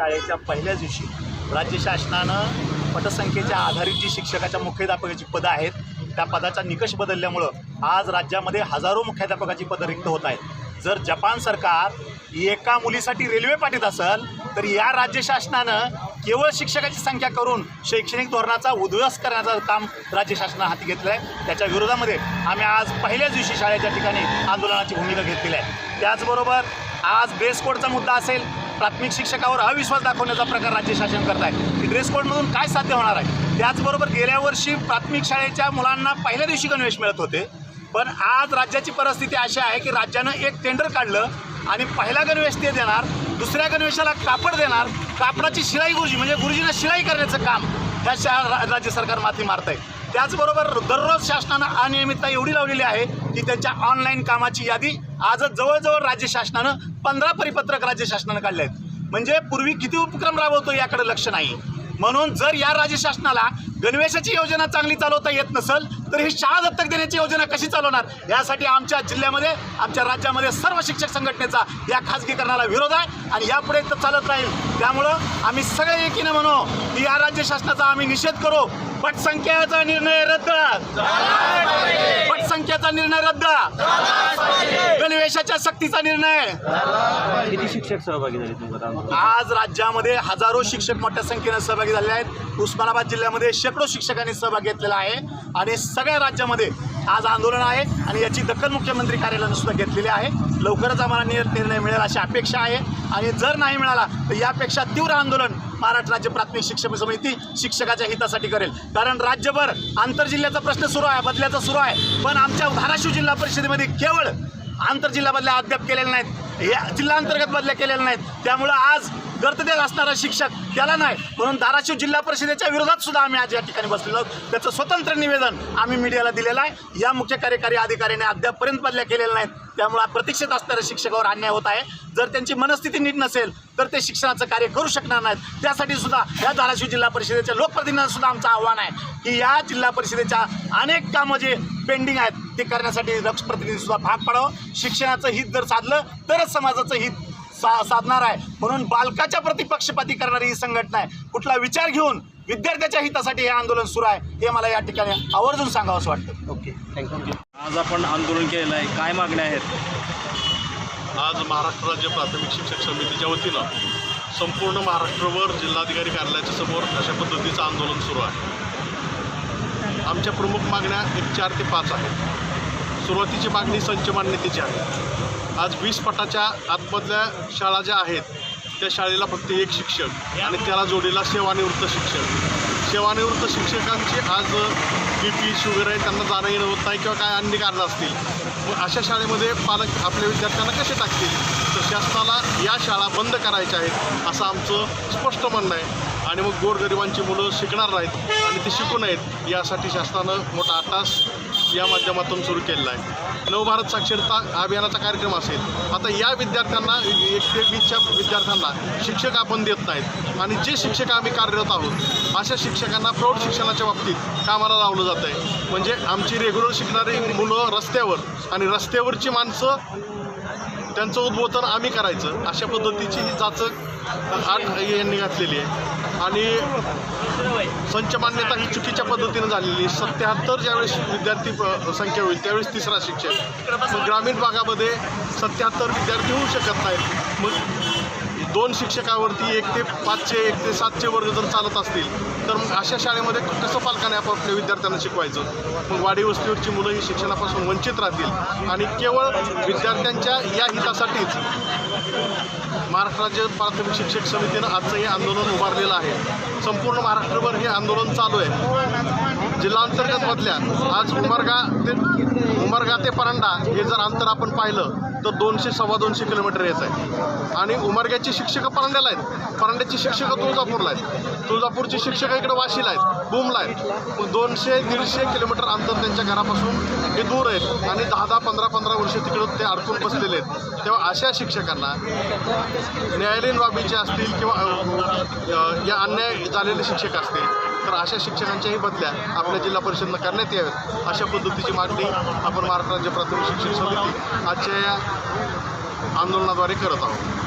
शाळेच्या पहिल्याच दिवशी राज्य शासनानं पटसंख्येच्या आधारित जी शिक्षकाच्या मुख्याध्यापकाची पदं आहेत त्या पदाचा निकष बदलल्यामुळं आज राज्यामध्ये हजारो मुख्याध्यापकाची पदं रिक्त होत आहेत. जर जपान सरकार एका मुलीसाठी रेल्वे पाठीत असेल तर या राज्य शासनानं केवळ शिक्षकाची संख्या करून शैक्षणिक धोरणाचा उद्ध्वस्त करण्याचं काम राज्य शासनानं हाती घेतलं आहे त्याच्या विरोधामध्ये आम्ही आज पहिल्याच दिवशी शाळेच्या ठिकाणी आंदोलनाची भूमिका घेतलेली आहे. त्याचबरोबर आज ड्रेस कोडचा मुद्दा असेल प्राथमिक शिक्षकावर अविश्वास दाखवण्याचा प्रकार राज्य शासन करत आहे की ड्रेस कोडमधून काय साध्य होणार आहे? त्याचबरोबर गेल्या वर्षी प्राथमिक शाळेच्या मुलांना पहिल्या दिवशी गणवेश मिळत होते. पण आज राज्याची परिस्थिती अशी आहे की राज्यानं एक टेंडर काढलं आणि पहिला गणवेश ते देणार दुसऱ्या गणवेशाला कापड देणार कापडाची शिलाई गुरुजी म्हणजे गुरुजीनं शिलाई करण्याचं काम ह्या शा राज्य सरकार माथी मारत आहे त्याचबरोबर दररोज शासनानं अनियमितता एवढी लावलेली आहे की त्यांच्या ऑनलाईन कामाची यादी आजच जवळजवळ राज्य शासनानं पंधरा परिपत्रक राज्य शासनानं काढले आहेत. म्हणजे पूर्वी किती उपक्रम राबवतो याकडे लक्ष नाही. म्हणून जर या राज्य शासनाला गणवेशाची योजना चांगली चालवता येत नसेल तर ही शाळा दत्तक देण्याची योजना कशी चालवणार? यासाठी आमच्या जिल्ह्यामध्ये आमच्या राज्यामध्ये सर्व शिक्षक संघटनेचा या खाजगीकरणाला विरोध आहे आणि यापुढे तर चालत राहील. त्यामुळं आम्ही सगळे एकीनं म्हणू की या राज्य शासनाचा आम्ही निषेध करू. पटसंख्याचा निर्णय रद्द. रद्द गणवेशाच्या सक्तीचा निर्णय! किती शिक्षक सहभागी झाले तुमच्या? आज राज्यामध्ये हजारो शिक्षक मोठ्या संख्येनं सहभागी झाले आहेत. उस्मानाबाद जिल्ह्यामध्ये शेकडो शिक्षकांनी सहभाग घेतलेला आहे. आणि सगळ्या राज्यामध्ये आज आंदोलन आहे आणि याची दखल मुख्यमंत्री कार्यालयानं सुद्धा घेतलेली आहे. लवकरच आम्हाला निर्णय मिळेल अशी अपेक्षा आहे. आणि जर नाही मिळाला तर यापेक्षा तीव्र आंदोलन महाराष्ट्र राज्य प्राथमिक शिक्षक समिती शिक्षकाच्या हितासाठी करेल. कारण राज्यभर आंतरजिल्ह्याचा प्रश्न सुरू आहे बदल्याचा सुरू आहे. पण आमच्या धाराशिव जिल्हा परिषदेमध्ये केवळ आंतरजिल्हा बदल्या अद्याप केलेल्या नाहीत. या जिल्हा अंतर्गत बदल्या केलेल्या नाहीत. त्यामुळं आज गर्तदेत असणारा शिक्षक त्याला नाही म्हणून धाराशिव जिल्हा परिषदेच्या विरोधात सुद्धा आम्ही आज या ठिकाणी बसलेलो आहोत. त्याचं स्वतंत्र निवेदन आम्ही मीडियाला दिलेलं आहे. या मुख्य कार्यकारी अधिकाऱ्याने अद्यापपर्यंत बदल्या केलेल्या नाहीत. त्यामुळे प्रतीक्षेत असणाऱ्या शिक्षकावर अन्याय होत आहे. जर त्यांची मनस्थिती नीट नसेल तर ते शिक्षणाचं कार्य करू शकणार नाहीत. त्यासाठी सुद्धा या धाराशिव जिल्हा परिषदेच्या लोकप्रतिनिधींना सुद्धा आमचं आव्हान आहे की या जिल्हा परिषदेच्या अनेक कामं जे पेंडिंग आहेत ते करण्यासाठी लक्ष प्रतिनिधीसुद्धा भाग पाडावं. शिक्षणाचं हित जर साधलं तरच समाजाचं हित सा साधणार आहे. म्हणून बालकाच्या प्रति पक्षपाती करणारी ही संघटना आहे. कुठला विचार घेऊन विद्यार्थ्याच्या हितासाठी हे आंदोलन सुरू आहे हे मला या ठिकाणी आवर्जून सांगावं असं वाटतं. ओके थँक्यू आज आपण आंदोलन केलेलं आहे. काय मागण्या आहेत? आज महाराष्ट्र राज्य प्राथमिक शिक्षक समितीच्या वतीनं संपूर्ण महाराष्ट्रभर जिल्हाधिकारी कार्यालयाच्या समोर अशा पद्धतीचं आंदोलन सुरू आहे. आमच्या प्रमुख मागण्या एक चार ते पाच आहेत. सुरुवातीची मागणी संच मान्यतेची आहे. आज वीस पटाच्या आतमधल्या शाळा ज्या आहेत त्या शाळेला फक्त एक शिक्षक आणि त्याला जोडीला सेवानिवृत्त शिक्षक. सेवानिवृत्त शिक्षकांची आज बी पी शुगर आहे त्यांना जाणं येणं होत नाही किंवा काय अन्य कारणं असतील. मग अशा शाळेमध्ये पालक आपल्या विद्यार्थ्यांना कसे टाकतील? तर शासनाला या शाळा बंद करायच्या आहेत असं आमचं स्पष्ट म्हणणं आहे. आणि मग गोरगरिबांची मुलं शिकणार नाहीत आणि ते शिकू नयेत यासाठी शासनानं मोठा आटास या माध्यमातून सुरू केलेला आहे. नवभारत साक्षरता अभियानाचा कार्यक्रम असेल. आता या विद्यार्थ्यांना एक ते वीसच्या विद्यार्थ्यांना शिक्षक आपण देत नाहीत. आणि जे शिक्षक आम्ही कार्यरत आहोत अशा शिक्षकांना प्रौढ शिक्षणाच्या बाबतीत कामाला लावलं जात आहे. म्हणजे आमची रेग्युलर शिकणारी मुलं रस्त्यावर आणि रस्त्यावरची माणसं त्यांचं उद्बोधन आम्ही करायचं. अशा पद्धतीची ही जाचक आठ यांनी घातलेली आहे. आणि संच मान्यता ही चुकीच्या पद्धतीनं झालेली सत्याहत्तर ज्यावेळेस विद्यार्थी प- संख्या होईल त्यावेळेस तिसरा शिक्षक. मग ग्रामीण भागामध्ये सत्याहत्तर विद्यार्थी होऊ शकत नाहीत. मग दोन शिक्षकावरती एक ते पाचचे एक ते सातचे वर्ग जर चालत असतील तर मग अशा शाळेमध्ये कसं पालकाने आपापल्या विद्यार्थ्यांना शिकवायचं? मग वाडी वस्तीवरची मुलं ही शिक्षणापासून वंचित राहतील आणि केवळ विद्यार्थ्यांच्या या हितासाठीच महाराष्ट्र राज्य प्राथमिक शिक्षक समितीनं आजचं हे आंदोलन उभारलेलं आहे. संपूर्ण महाराष्ट्रभर हे आंदोलन चालू आहे. जिल्हांतर्गत मधल्या आज उमरगा ते उमरगा ते परांडा हे जर अंतर आपण पाहिलं तर दोनशे सव्वा दोनशे किलोमीटर येत आहे. आणि उमरग्याची शिक्षकं परांड्याला आहेत. परांड्याची शिक्षकं तुळजापूरला आहेत. तुळजापूरची शिक्षकं इकडे वाशीला आहेत भूमला आहेत. दोनशे दीडशे किलोमीटर अंतर त्यांच्या घरापासून हे दूर आहेत. आणि दहा दहा पंधरा पंधरा वर्ष तिकडं ते अडकून बसलेले आहेत. तेव्हा अशा शिक्षकांना न्यायालयीन बाबीचे असतील किंवा या अन्याय झालेले शिक्षक असतील तर अशा शिक्षकांच्याही बदल्या आपल्या जिल्हा परिषदनं करण्यात याव्यात. अशा पद्धतीची मागणी आपण महाराष्ट्र राज्य प्राथमिक शिक्षण समिती आजच्या या आंदोलनाद्वारे करत आहोत.